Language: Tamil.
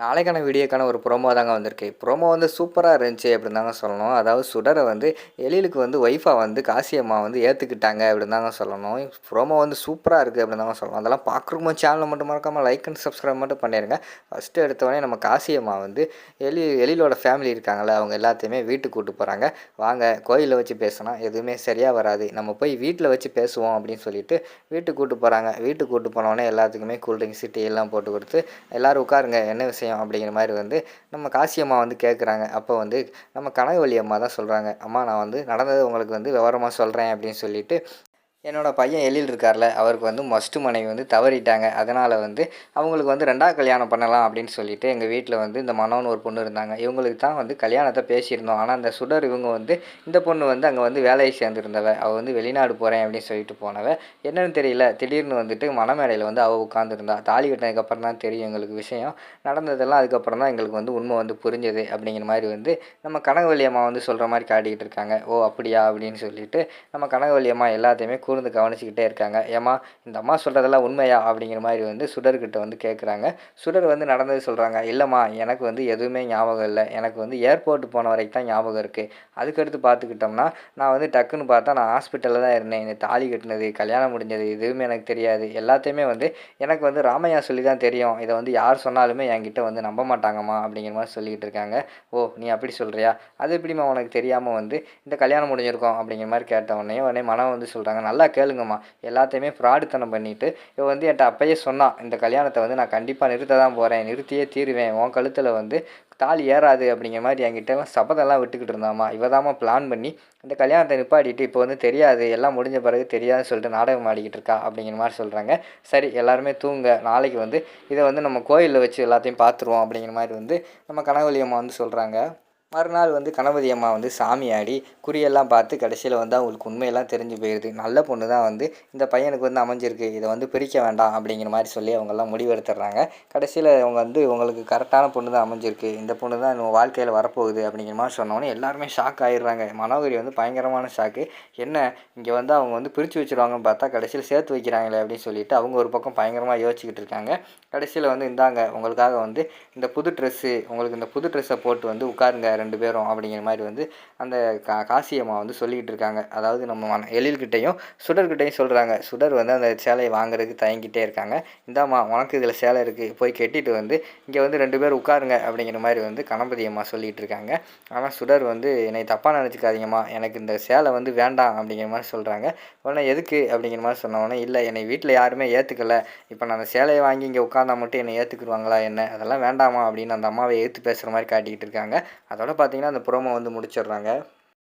நாளைக்கான வீடியோக்கான ஒரு ப்ரோமோ தாங்க வந்திருக்கு. ப்ரோமோ வந்து சூப்பராக இருந்துச்சு அப்படின்னு தாங்க சொல்லணும். அதாவது சுடரை வந்து எழிலுக்கு வந்து ஒய்ஃபாக வந்து காசியம்மா வந்து ஏற்றுக்கிட்டாங்க அப்படின்னு தாங்க சொல்லணும். ப்ரோமோ வந்து சூப்பராக இருக்குது அப்படின்னு தாங்க சொல்லணும். அதெல்லாம் பார்க்குறோமோ சேனலை மட்டும் மறக்காமல் லைக் அண்ட் சப்ஸ்கிரைப் மட்டும் பண்ணிடுங்க ஃபஸ்ட்டு எடுத்தவொடனே நம்ம காசியம்மா வந்து எலி எழிலோட ஃபேமிலி இருக்காங்களே அவங்க எல்லாத்தையுமே வீட்டுக்கு கூப்பிட்டு போகிறாங்க வாங்க கோயிலில் வச்சு பேசினா எதுவுமே சரியாக வராது. நம்ம போய் வீட்டில் வச்சு பேசுவோம் அப்படின்னு சொல்லிட்டு வீட்டுக்கு கூப்பிட்டு போகிறாங்க வீட்டுக்கு கூப்பிட்டு போனோடனே எல்லாத்துக்குமே கூல்ட்ரிங்க்ஸ் டீ எல்லாம் போட்டு கொடுத்து எல்லோரும் உட்காருங்க. என்ன விஷயம்? விஷயம் அப்படிங்கிற மாதிரி வந்து நம்ம காசியம்மா வந்து கேட்குறாங்க. அப்போ வந்து நம்ம கனகவழி அம்மா தான் சொல்கிறாங்க அம்மா நான் வந்து நடந்தது உங்களுக்கு வந்து விவரமாக சொல்கிறேன் அப்படின்னு சொல்லிட்டு என்னோடய பையன் எழில் இருக்கார்ல அவருக்கு வந்து மஸ்ட்டு மனைவி வந்து தவறிட்டாங்க. அதனால் வந்து அவங்களுக்கு வந்து ரெண்டாவது கல்யாணம் பண்ணலாம் அப்படின்னு சொல்லிட்டு எங்கள் வீட்டில் வந்து இந்த மனோன்னு ஒரு பொண்ணு இருந்தாங்க. இவங்களுக்கு தான் வந்து கல்யாணத்தை பேசியிருந்தோம். ஆனால் அந்த சுடர் இவங்க வந்து இந்த பொண்ணு வந்து அங்கே வந்து வேலையை சேர்ந்துருந்தவ அவள் வந்து வெளிநாடு போகிறேன் அப்படின்னு சொல்லிட்டு போனவ என்னன்னு தெரியல. திடீர்னு வந்துட்டு மணமேடையில் வந்து அவள் உட்காந்துருந்தா தாலி கட்டினதுக்கப்புறம் தான் தெரியும் எங்களுக்கு விஷயம். நடந்ததெல்லாம் அதுக்கப்புறம் தான் எங்களுக்கு வந்து உண்மை வந்து புரிஞ்சது அப்படிங்கிற மாதிரி வந்து நம்ம கனகவல்லியம்மா வந்து சொல்கிற மாதிரி காட்டிக்கிட்டு இருக்காங்க. ஓ அப்படியா அப்படின்னு சொல்லிட்டு நம்ம கனகவல்லியம்மா எல்லாத்தையுமே கூர்ந்து கவனிச்சுக்கிட்டே இருக்காங்க. ஏமா இந்த அம்மா சொல்கிறதெல்லாம் உண்மையா? அப்படிங்கிற மாதிரி வந்து சுடர்கிட்ட வந்து கேட்குறாங்க சுடர் வந்து நடந்தது சொல்கிறாங்க இல்லைம்மா எனக்கு வந்து எதுவுமே ஞாபகம் இல்லை. எனக்கு வந்து ஏர்போர்ட் போன வரைக்கும் தான் ஞாபகம் இருக்குது அதுக்கடுத்து பார்த்துக்கிட்டோம்னா நான் வந்து டக்குன்னு பார்த்தா நான் ஹாஸ்பிட்டலில் தான் இருந்தேன். எனக்கு தாலி கட்டினது கல்யாணம் முடிஞ்சது எதுவுமே எனக்கு தெரியாது. எல்லாத்தையுமே வந்து எனக்கு வந்து ராமையா சொல்லி தான் தெரியும். இதை வந்து யார் சொன்னாலுமே என்கிட்ட வந்து நம்ப மாட்டாங்கம்மா அப்படிங்கிற மாதிரி சொல்லிக்கிட்டு இருக்காங்க. ஓ நீ அப்படி சொல்கிறியா அது எப்படிம்மா உனக்கு தெரியாமல் வந்து இந்த கல்யாணம் முடிஞ்சிருக்கோம் அப்படிங்கிற மாதிரி கேட்ட உடனே உடனே மனம் வந்து சொல்கிறாங்க நல்லா கேளுங்கம்மா. எல்லாத்தையுமே ஃப்ராடுத்தனம் பண்ணிவிட்டு இவன் வந்து என்கிட்ட அப்பயே சொன்னான் இந்த கல்யாணத்தை வந்து நான் கண்டிப்பாக நிறுத்த தான் போகிறேன் நிறுத்தியே தீருவேன் உன் கழுத்தில் வந்து தாலி ஏறாது அப்படிங்கிற மாதிரி என்கிட்ட சபதெல்லாம் விட்டுக்கிட்டு இருந்தாமா இவ தாம்மா பிளான் பண்ணி இந்த கல்யாணத்தை நிப்பாடிட்டு இப்போ வந்து தெரியாது எல்லாம் முடிஞ்ச பிறகு தெரியாதுன்னு சொல்லிட்டு நாடகம் ஆடிக்கிட்டு இருக்கா அப்படிங்கிற மாதிரி சொல்கிறாங்க சரி எல்லாருமே தூங்க. நாளைக்கு வந்து இதை வந்து நம்ம கோயிலில் வச்சு எல்லாத்தையும் பார்த்துருவோம் அப்படிங்கிற மாதிரி வந்து நம்ம கனகவலி அம்மா வந்து சொல்கிறாங்க மறுநாள் வந்து கணபதி அம்மா வந்து சாமி ஆடி குறியெல்லாம் பார்த்து கடைசியில் வந்து அவங்களுக்கு உண்மையெல்லாம் தெரிஞ்சு போயிடுது நல்ல பொண்ணு தான் வந்து இந்த பையனுக்கு வந்து அமைஞ்சிருக்கு. இதை வந்து பிரிக்க வேண்டாம் அப்படிங்கிற மாதிரி சொல்லி அவங்கெல்லாம் முடிவெடுத்துடுறாங்க. கடைசியில் அவங்க வந்து உங்களுக்கு கரெக்டான பொண்ணு தான் அமைஞ்சிருக்கு. இந்த பொண்ணு தான் நம்ம வாழ்க்கையில் வரப்போகுது அப்படிங்கிற மாதிரி சொன்னோன்னே எல்லாருமே ஷாக் ஆகிடுறாங்க மனோகரி வந்து பயங்கரமான ஷாக்கு என்ன இங்கே வந்து அவங்க வந்து பிரித்து வச்சுருவாங்கன்னு பார்த்தா கடைசியில் சேர்த்து வைக்கிறாங்களே அப்படின்னு சொல்லிட்டு அவங்க ஒரு பக்கம் பயங்கரமாக யோசிச்சுக்கிட்டு இருக்காங்க. கடைசியில் வந்து இந்தாங்க உங்களுக்காக வந்து இந்த புது ட்ரெஸ்ஸு உங்களுக்கு இந்த புது ட்ரெஸ்ஸை போட்டு வந்து உட்காருங்க ரெண்டு பேரும் அப்படிங்கிற மாதிரி வந்து அந்த கா காசியம்மா வந்து சொல்லிக்கிட்டு இருக்காங்க. அதாவது நம்ம எழில்கிட்டையும் சுடர்கிட்டையும் சொல்கிறாங்க சுடர் வந்து அந்த சேலையை வாங்குறதுக்கு தயங்கிட்டே இருக்காங்க. இந்தாம்மா உனக்கு இதில் சேலை இருக்குது போய் கெட்டிட்டு வந்து இங்கே வந்து ரெண்டு பேர் உட்காருங்க அப்படிங்கிற மாதிரி வந்து கணபதி அம்மா சொல்லிகிட்டு இருக்காங்க. ஆனால் சுடர் வந்து என்னை தப்பாக நினச்சிக்காதீங்கம்மா. எனக்கு இந்த சேலை வந்து வேண்டாம் அப்படிங்கிற மாதிரி சொல்கிறாங்க உடனே எதுக்கு? அப்படிங்கிற மாதிரி சொன்ன இல்லை என்னை வீட்டில் யாருமே ஏற்றுக்கலை இப்போ நான் அந்த சேலையை வாங்கி இங்கே உட்காந்தா மட்டும் என்னை ஏற்றுக்குருவாங்களா என்ன? அதெல்லாம் வேண்டாமா? அப்படின்னு அந்த அம்மாவை ஏற்று பேசுகிற மாதிரி காட்டிக்கிட்டு இருக்காங்க. அதோட பார்த்தீங்கன்னா அந்த ப்ரோமோ வந்து முடிச்சிடுறாங்க.